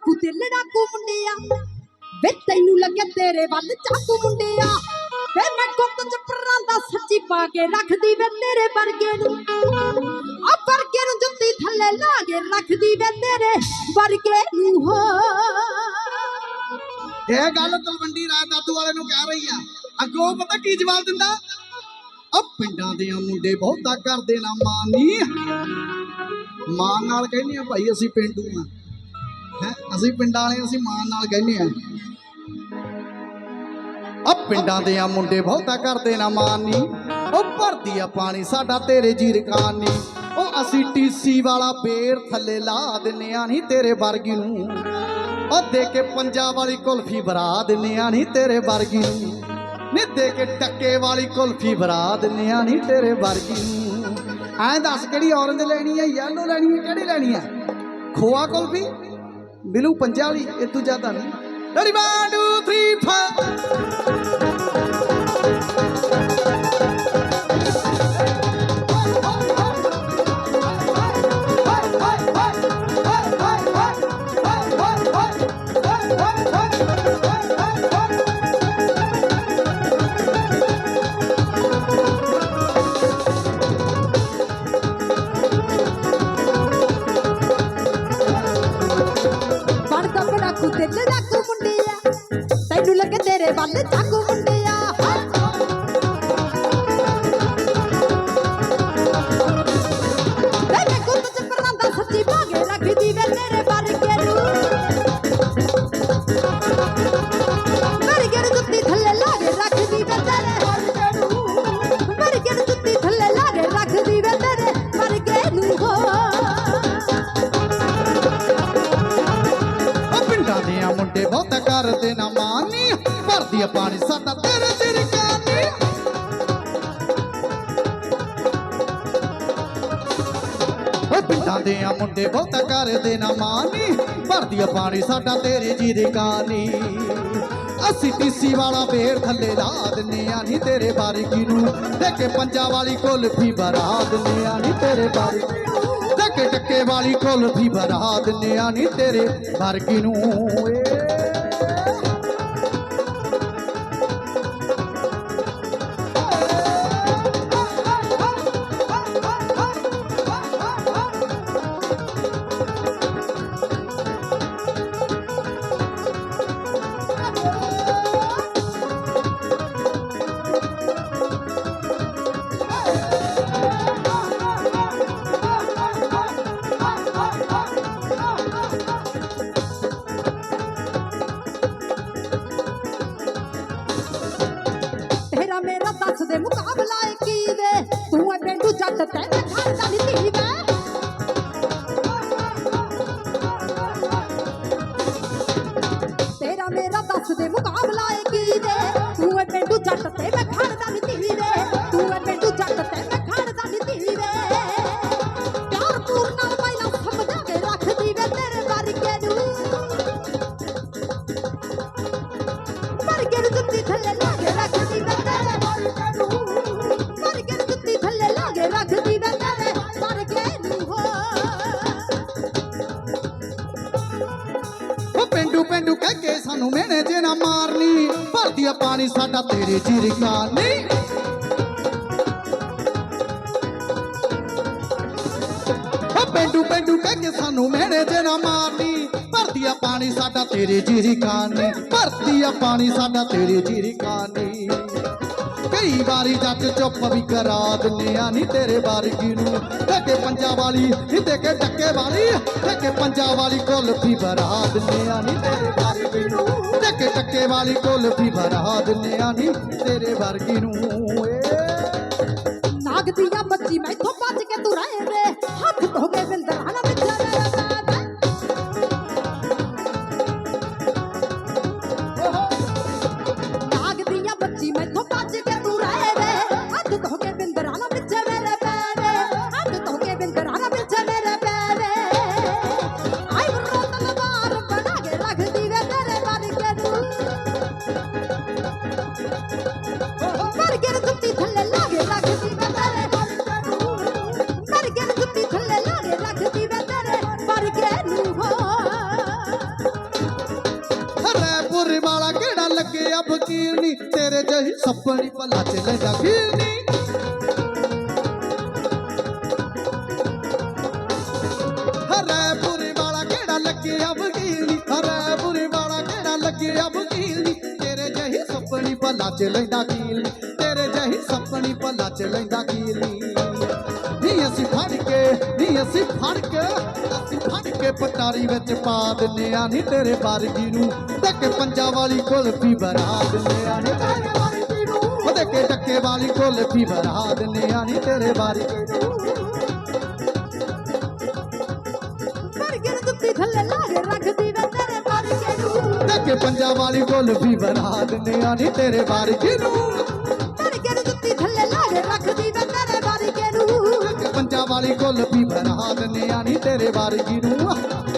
ਡਾਕੂ ਤੇ ਲੜਾਕੂ ਮੁੰਡਿਆ ਵੇ ਤੈਨੂੰ ਲੱਗੇ ਤੇਰੇ ਵੱਲ ਚਾਕੂ ਮੁੰਡਿਆ। ਵੇ ਮੈਂ ਗੁੱਤ ਚ ਪਰਾਂਦਾ ਸੱਚੀ ਪਾ ਕੇ ਰੱਖਦੀ ਵੇ ਤੇਰੇ ਵਰਗੇ ਨੂੰ। ਆ ਵਰਗੇ ਨੂੰ ਜੁੱਤੀ ਥੱਲੇ ਲਾ ਕੇ ਰੱਖਦੀ ਵੇ ਤੇਰੇ ਵਰਗੇ ਨੂੰ। ਹੋ ਇਹ ਗੱਲ ਤਲਵੰਡੀ ਰਾਜ ਦਾਦੂ ਵਾਲੇ ਨੂੰ ਕਹਿ ਰਹੀ ਆ। ਅੱਗੋਂ ਪਤਾ ਕੀ ਜਵਾਬ ਦਿੰਦਾ? ਆ ਪਿੰਡਾਂ ਦੇ ਮੁੰਡੇ ਬਹੁਤਾ ਕਰਦੇ ਨਾ ਮਾਂ ਮਾਨੀ ਮਾਂ ਨਾਲ ਕਹਿੰਦੇ ਆ, ਭਾਈ ਅਸੀਂ ਪਿੰਡੂ ਆ। ਹੈ? ਅਸੀਂ ਪਿੰਡਾਂ ਵਾਲੇ, ਅਸੀਂ ਮਾਂ ਨਾਲ ਕਹਿੰਦੇ ਆ ਆ ਪਿੰਡਾਂ ਦੇ ਆ ਮੁੰਡੇ ਬਹੁਤਾ ਕਰਦੇ ਨਾ ਮਾਨੀ। ਉਹ ਭਰਦੀ ਆ ਪਾਣੀ, ਸਾਡਾ ਤੇਰੇ ਜੀਰਕਾਨੀ ਉਹ ਅਸੀਂ ਟੀਸੀ ਵਾਲਾ ਬੇਰ ਥੱਲੇ ਲਾ ਦਿੰਨੇ ਆ ਨਹੀਂ ਤੇਰੇ ਵਰਗੀ ਨੂੰ। ਉਹ ਦੇ ਕੇ ਪੰਜਾਬ ਵਾਲੀ ਕੁਲਫੀ ਬਰਾ ਦਿੰਨੇ ਆ ਨਹੀਂ ਤੇਰੇ ਵਰਗੀ ਨੂੰ। ਨੀ ਦੇ ਕੇ ਟੱਕੇ ਵਾਲੀ ਕੁਲਫੀ ਬਰਾ ਦਿੰਨੇ ਆ ਨਹੀਂ ਤੇਰੇ ਵਰਗੀ ਨੂੰ। ਐਂ ਦੱਸ ਕਿਹੜੀ ਔਰੰਜ ਲੈਣੀ ਹੈ ਯੈਲੋ ਲੈਣੀ ਹੈ ਕਿਹੜੀ ਲੈਣੀ ਹੈ ਖੋਆ ਕੁਲਫੀ? ਮਿਲੂ ਪੰਜਾ ਵਾਲੀ ਇਹ ਤੋਂ ਜ਼ਿਆਦਾ ਕਰਦੇ ਨਾ ਮਾਨੀ, ਭਰਦੀ ਆ ਪਾਣੀ, ਸਾਡਾ ਤੇਰੇ ਜੀਰਕਾਨੀ ਓ ਪਿੰਡਾਂ ਦੇ ਆ ਮੁੰਡੇ ਬਹੁਤ ਕਰਦੇ ਨਾ ਮਾਨੀ, ਭਰਦੀ ਆ ਪਾਣੀ, ਸਾਡਾ ਤੇਰੇ ਜੀਰਕਾਨੀ ਅਸੀਂ ਟੀਸੀ ਵਾਲਾ ਬੇੜ ਥੱਲੇ ਲਾ ਦਿੰਨੇ ਆ ਨਹੀਂ ਤੇਰੇ ਬਾਰੀਕੀ ਨੂੰ। ਦੇ ਕੇ ਪੰਜਾ ਵਾਲੀ ਕੁਲਫੀ ਬਰਾ ਦਿੰਨੇ ਆ ਨਹੀਂ ਤੇਰੇ ਬਾਰੀਕੀ ਨੂੰ। ਦੇ ਟੱਕੇ ਵਾਲੀ ਕੁਲਫੀ ਬਰਾ ਦਿੰਨੇ ਆ ਨਹੀਂ ਤੇਰੇ ਵਰਗੀ ਨੂੰ। ਏ ਮੇਰਾ ਦੱਸ ਦੇ ਮੁਕਾਬਲਾ ਏ ਕੀ ਵੇ? ਤੂੰ ਐ ਪਿੰਡੂ ਜੱਟ ਤੈ ਕਹਿ ਕੇ ਸਾਨੂੰ ਮਿਹਣੇ ਜੇ ਨਾ ਮਾਰਨੀ ਭਰਦੀ ਆ ਪਾਣੀ ਸਾਡਾ ਤੇਰੇ ਜੀਰਕਾਨੀ ਉਹ ਪਿੰਡੂ ਪਿੰਡੂ ਕਹਿ ਕੇ ਸਾਨੂੰ ਮਿਹਣੇ ਜੇ ਨਾ ਮਾਰਨੀ ਭਰਦੀ ਆ ਪਾਣੀ ਸਾਡਾ ਤੇਰੇ ਜੀਰਕਾਨੀ ਭਰਦੀ ਆ ਪਾਣੀ ਸਾਡਾ ਤੇਰੇ ਜੀਰਕਾਨੀ ਕਈ ਵਾਰੀ ਜੱਟ ਚੁੱਪ ਵੀ ਕਰਾ ਦਿੰਨੇ ਆ। ਨਹੀਂ ਤੇਰੇ ਵਰਗੀ ਨੂੰ ਟੱਕੇ ਪੰਜਾ ਵਾਲੀ, ਨੀ ਤੇ ਕੇ ਟੱਕੇ ਵਾਲੀ ਟੱਕੇ ਪੰਜਾ ਵਾਲੀ ਕੁਲਫੀ ਭਰਾ ਦਿੰਨੇ ਆ। ਨਹੀਂ ਤੇਰੇ ਵਰਗੀ ਨੂੰ ਟੱਕੇ ਟੱਕੇ ਵਾਲੀ ਕੁਲਫੀ ਭਰਾ ਦਿੰਨੇ ਆ। ਨਹੀਂ ਤੇਰੇ ਵਰਗੀ ਨੂੰ ਏ। ਨਾਗ ਦੀਆਂ ਬੱਚੀ ਮੈਥੋਂ ਬਚ ਕੇ ਤੂੰ ਰਹੇ ਵੇ ਹੱਥ ਧੋ ਫਕੀਰ ਨੀ, ਤੇਰੇ ਜਹੀ ਸੱਪਣੀ ਭਲਾ ਚ ਲੈਂਦਾ ਖੀਰ ਨੀ। ਹਰੇ ਪੁਰੇ ਵਾਲਾ ਕਿਹੜਾ ਲੱਗਿਆ ਫਕੀਰ ਨੀ? ਹਰੇ ਪੁਰੇ ਵਾਲਾ ਕਿਹੜਾ ਲੱਗਿਆ ਫਕੀਰ ਨੀ? ਤੇਰੇ ਜਹੀ ਸੱਪਣੀ ਭਲਾ ਚ ਲੈਂਦਾ ਖੀਰ ਤੇਰੇ ਜਹੀ ਸੱਪਣੀ ਭਲਾ ਚ ਲੈਂਦਾ ਖੀਰ ਨੀ। ਨੀ ਅਸੀਂ ਫੜ ਕੇ, ਨੀ ਅਸੀਂ ਫੜ ਕੇ ਕੇ ਪਟਾਰੀ ਵਿੱਚ ਪਾ ਦਿੰਨੇ ਆ ਨੀ ਤੇਰੇ ਵਰਗੀ ਨੂੰ। ਤੇ ਕੇ ਪੰਜਾ ਵਾਲੀ ਕੁਲਫੀ ਬਣਾ ਦਿੰਨੇ ਆ ਨੀ ਤੇਰੇ ਵਰਗੀ ਨੂੰ। ਉਹਦੇ ਕੇ ਟੱਕੇ ਵਾਲੀ ਕੁਲਫੀ ਬਣਾ ਦਿੰਨੇ ਆ ਨੀ ਤੇਰੇ ਵਰਗੀ ਨੂੰ। ਵਰਗੇ ਨੂੰ ਜੁੱਤੀ ਥੱਲੇ ਲਾ ਕੇ ਰੱਖਦੀ ਵੇ ਤੇਰੇ ਵਰਗੇ ਨੂੰ। ਤੇ ਕੇ ਪੰਜਾ ਵਾਲੀ ਕੁਲਫੀ ਬਣਾ ਦਿੰਨੇ ਆ ਨੀ ਤੇਰੇ ਵਰਗੀ ਨੂੰ। ਤੇਰੇ ਵਰਗੇ ਨੂੰ ਵਾਲੀ ਕੁਲਫੀ ਬਣਾ ਦਿੰਨੇ ਆ ਨੀ ਤੇਰੇ ਵਰਗੀ ਨੂੰ।